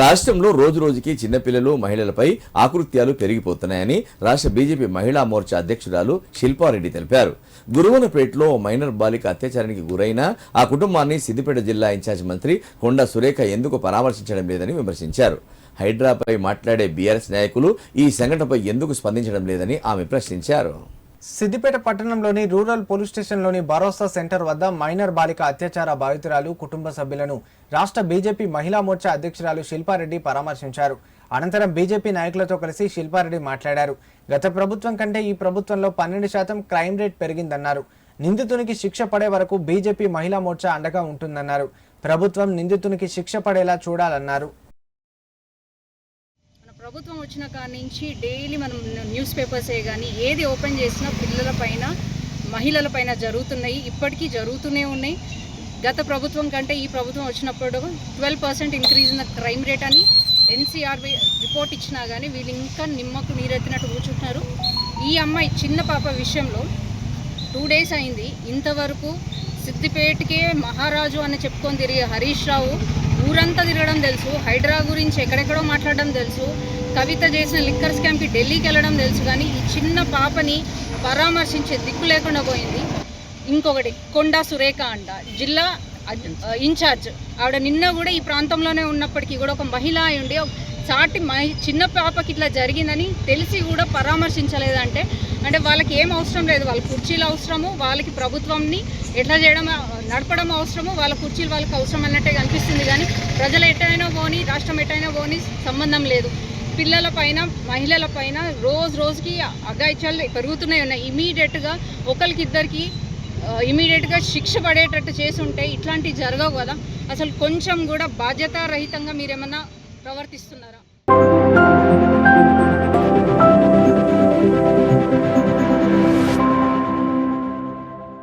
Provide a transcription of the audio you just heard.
రాష్ట్రంలో రోజు రోజుకి చిన్నపిల్లలు మహిళలపై ఆకృత్యాలు పెరిగిపోతున్నాయని రాష్ట్ర బీజేపీ మహిళా మోర్చా అధ్యక్షురాలు శిల్పారెడ్డి తెలిపారు. గురువనపేటలో ఓ మైనర్ బాలిక అత్యాచారానికి గురైన ఆ కుటుంబాన్ని సిద్దిపేట జిల్లా ఇన్ఛార్జ్ మంత్రి కొండా సురేఖ ఎందుకు పరామర్శించడం లేదని విమర్శించారు. హైడ్రాపై మాట్లాడే బీఆర్ఎస్ నాయకులు ఈ సంఘటనపై ఎందుకు స్పందించడం లేదని ఆమె ప్రశ్నించారు. సిద్దిపేట పట్టణంలోని రూరల్ పోలీస్ స్టేషన్లోని భరోసా సెంటర్ వద్ద మైనర్ బాలిక అత్యాచార బాధితురాలు కుటుంబ సభ్యులను రాష్ట్ర బీజేపీ మహిళా మోర్చా అధ్యక్షురాలు శిల్పారెడ్డి పరామర్శించారు. అనంతరం బీజేపీ నాయకులతో కలిసి శిల్పారెడ్డి మాట్లాడారు. గత ప్రభుత్వం కంటే ఈ ప్రభుత్వంలో పన్నెండు శాతం క్రైమ్ రేట్ పెరిగిందన్నారు. నిందితునికి శిక్ష పడే వరకు బీజేపీ మహిళా మోర్చా అండగా ఉంటుందన్నారు. ప్రభుత్వం నిందితునికి శిక్ష పడేలా చూడాలన్నారు. ప్రభుత్వం వచ్చిన కాడి నుంచి డైలీ మనం న్యూస్ పేపర్సే కానీ ఏది ఓపెన్ చేసినా పిల్లల పైన మహిళల పైన జరుగుతున్నాయి. ఇప్పటికీ జరుగుతూనే ఉన్నాయి. గత ప్రభుత్వం కంటే ఈ ప్రభుత్వం వచ్చినప్పుడు twelve percent increase in crime rate అని ఎన్సీఆర్బి రిపోర్ట్ ఇచ్చినా కానీ వీళ్ళు ఇంకా నిమ్మకు నీరెత్తినట్టు కూర్చుంటున్నారు. ఈ అమ్మాయి చిన్న పాప విషయంలో టూ డేస్ అయింది. ఇంతవరకు సిద్దిపేటకే మహారాజు అని చెప్పుకొని తిరిగే హరీష్ రావు ఊరంతా తిరగడం తెలుసు హైడ్రా గురించి ఎక్కడెక్కడో మాట్లాడడం తెలుసు కవిత చేసిన లిక్కర్ స్కామ్కి ఢిల్లీకి వెళ్ళడం తెలుసు కానీ ఈ చిన్న పాపని పరామర్శించే దిక్కు లేకుండా పోయింది. ఇంకొకటి కొండా సురేఖ అంట. జిల్లా ఇన్ఛార్జ్. ఆవిడ నిన్న కూడా ఈ ప్రాంతంలోనే ఉన్నప్పటికీ కూడా ఒక మహిళ అయి ఉండి చాటి సాటి మహి చిన్న పాపకి ఇట్లా జరిగిందని తెలిసి కూడా పరామర్శించలేదంటే అంటే వాళ్ళకి ఏం అవసరం లేదు. వాళ్ళ కుర్చీలు అవసరము వాళ్ళకి ప్రభుత్వంని ఎట్లా చేయడం నడపడం అవసరము వాళ్ళ కుర్చీలు వాళ్ళకి అవసరం అన్నట్టే కనిపిస్తుంది కానీ ప్రజలు ఎటైనా పోని రాష్ట్రం ఎటైనా పోని సంబంధం లేదు. పిల్లల పైన మహిళల పైన రోజు రోజుకి అగాయిత్యాలు పెరుగుతూనే ఉన్నాయి. ఇమీడియట్గా ఒకరికిద్దరికి ఇమీడియట్గా శిక్ష పడేటట్టు చేసి ఉంటే ఇట్లాంటివి జరగవు కదా. అసలు కొంచెం కూడా బాధ్యతారహితంగా మీరేమన్నా ప్రవర్తిస్తున్నారా?